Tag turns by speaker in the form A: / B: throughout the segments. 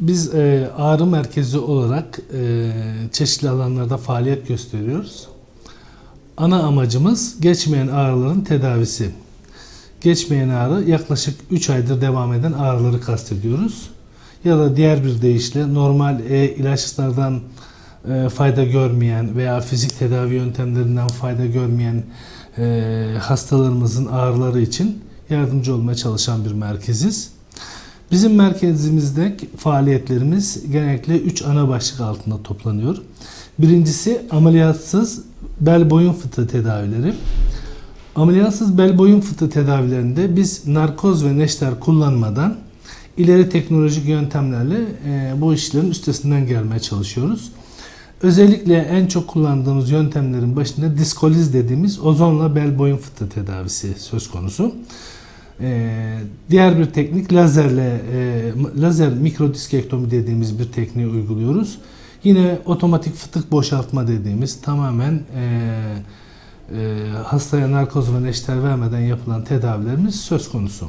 A: Biz e, ağrı merkezi olarak e, çeşitli alanlarda faaliyet gösteriyoruz. Ana amacımız geçmeyen ağrıların tedavisi. Geçmeyen ağrı yaklaşık 3 aydır devam eden ağrıları kastediyoruz. Ya da diğer bir deyişle normal e, ilaçlardan e, fayda görmeyen veya fizik tedavi yöntemlerinden fayda görmeyen e, hastalarımızın ağrıları için yardımcı olmaya çalışan bir merkeziz. Bizim merkezimizde faaliyetlerimiz genellikle 3 ana başlık altında toplanıyor. Birincisi ameliyatsız bel boyun fıtığı tedavileri. Ameliyatsız bel boyun fıtığı tedavilerinde biz narkoz ve neşter kullanmadan ileri teknolojik yöntemlerle e, bu işlerin üstesinden gelmeye çalışıyoruz. Özellikle en çok kullandığımız yöntemlerin başında diskoliz dediğimiz ozonla bel boyun fıtığı tedavisi söz konusu. Ee, diğer bir teknik lazerle e, lazer mikrodiskektomi dediğimiz bir tekniği uyguluyoruz. Yine otomatik fıtık boşaltma dediğimiz tamamen e, e, hastaya narkoz ve neşter vermeden yapılan tedavilerimiz söz konusu.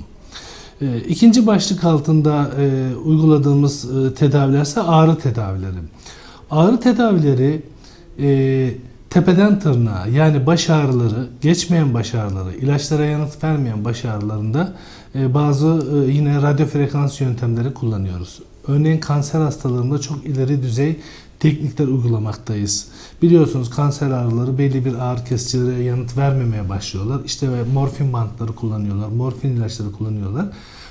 A: E, ikinci başlık altında e, uyguladığımız e, tedaviler ise ağrı tedavileri. Ağrı tedavileri e, tepeden tırnağa yani baş ağrıları, geçmeyen baş ağrıları, ilaçlara yanıt vermeyen baş ağrılarında e, bazı e, yine radyo frekans yöntemleri kullanıyoruz. Örneğin kanser hastalarında çok ileri düzey teknikler uygulamaktayız. Biliyorsunuz kanser ağrıları belli bir ağrı kesicilere yanıt vermemeye başlıyorlar. İşte ve morfin bantları kullanıyorlar, morfin ilaçları kullanıyorlar.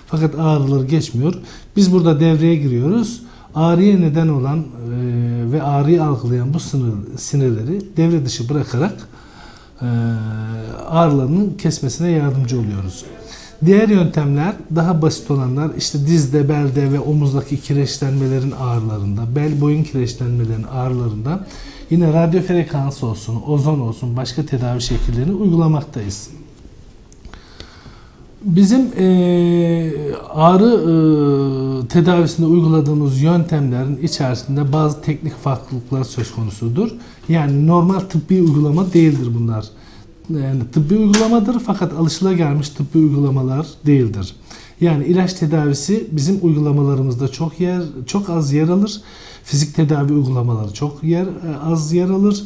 A: Fakat ağrıları geçmiyor. Biz burada devreye giriyoruz ağrıya neden olan e, ve ağrıyı algılayan bu sınır, sinirleri devre dışı bırakarak e, ağrılarının kesmesine yardımcı oluyoruz. Diğer yöntemler daha basit olanlar işte dizde, belde ve omuzdaki kireçlenmelerin ağrılarında, bel boyun kireçlenmelerin ağrılarında yine radyo frekans olsun, ozon olsun başka tedavi şekillerini uygulamaktayız. Bizim e, ağrı e, tedavisinde uyguladığımız yöntemlerin içerisinde bazı teknik farklılıklar söz konusudur. Yani normal tıbbi uygulama değildir bunlar. Yani tıbbi uygulamadır fakat alışılagelmiş tıbbi uygulamalar değildir. Yani ilaç tedavisi bizim uygulamalarımızda çok yer çok az yer alır. Fizik tedavi uygulamaları çok yer az yer alır.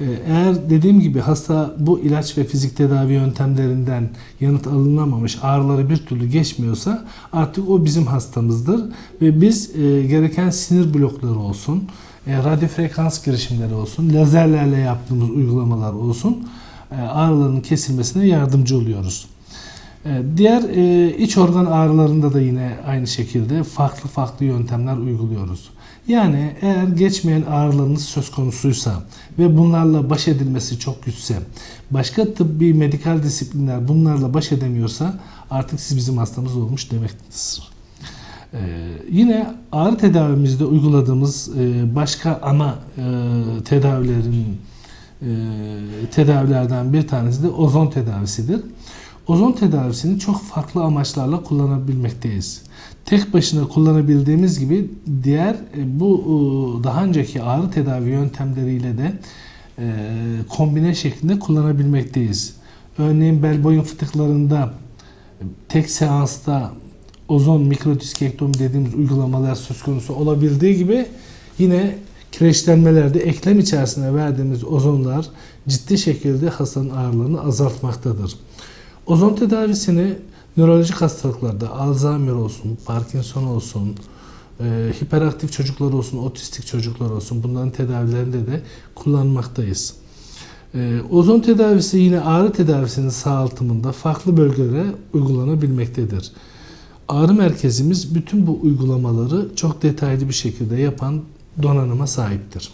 A: Ee, eğer dediğim gibi hasta bu ilaç ve fizik tedavi yöntemlerinden yanıt alınamamış, ağrıları bir türlü geçmiyorsa artık o bizim hastamızdır ve biz e, gereken sinir blokları olsun, e, radyo frekans girişimleri olsun, lazerlerle yaptığımız uygulamalar olsun e, ağrıların kesilmesine yardımcı oluyoruz. E, diğer e, iç organ ağrılarında da yine aynı şekilde farklı farklı yöntemler uyguluyoruz. Yani eğer geçmeyen ağrılarınız söz konusuysa ve bunlarla baş edilmesi çok güçse, başka tıbbi medikal disiplinler bunlarla baş edemiyorsa artık siz bizim hastamız olmuş demektir. Ee, yine ağrı tedavimizde uyguladığımız e, başka ana e, tedavilerin e, tedavilerden bir tanesi de ozon tedavisidir. Ozon tedavisini çok farklı amaçlarla kullanabilmekteyiz. Tek başına kullanabildiğimiz gibi diğer e, bu e, daha önceki ağrı tedavi yöntemleriyle de e, kombine şeklinde kullanabilmekteyiz. Örneğin bel boyun fıtıklarında tek seansta ozon mikrodiskektomi dediğimiz uygulamalar söz konusu olabildiği gibi yine kireçlenmelerde eklem içerisine verdiğimiz ozonlar ciddi şekilde hastanın ağrılarını azaltmaktadır. Ozon tedavisini nörolojik hastalıklarda Alzheimer olsun, Parkinson olsun, e, hiperaktif çocuklar olsun, otistik çocuklar olsun bunların tedavilerinde de kullanmaktayız. E, ozon tedavisi yine ağrı tedavisinin sağaltımında farklı bölgelere uygulanabilmektedir. Ağrı merkezimiz bütün bu uygulamaları çok detaylı bir şekilde yapan donanıma sahiptir.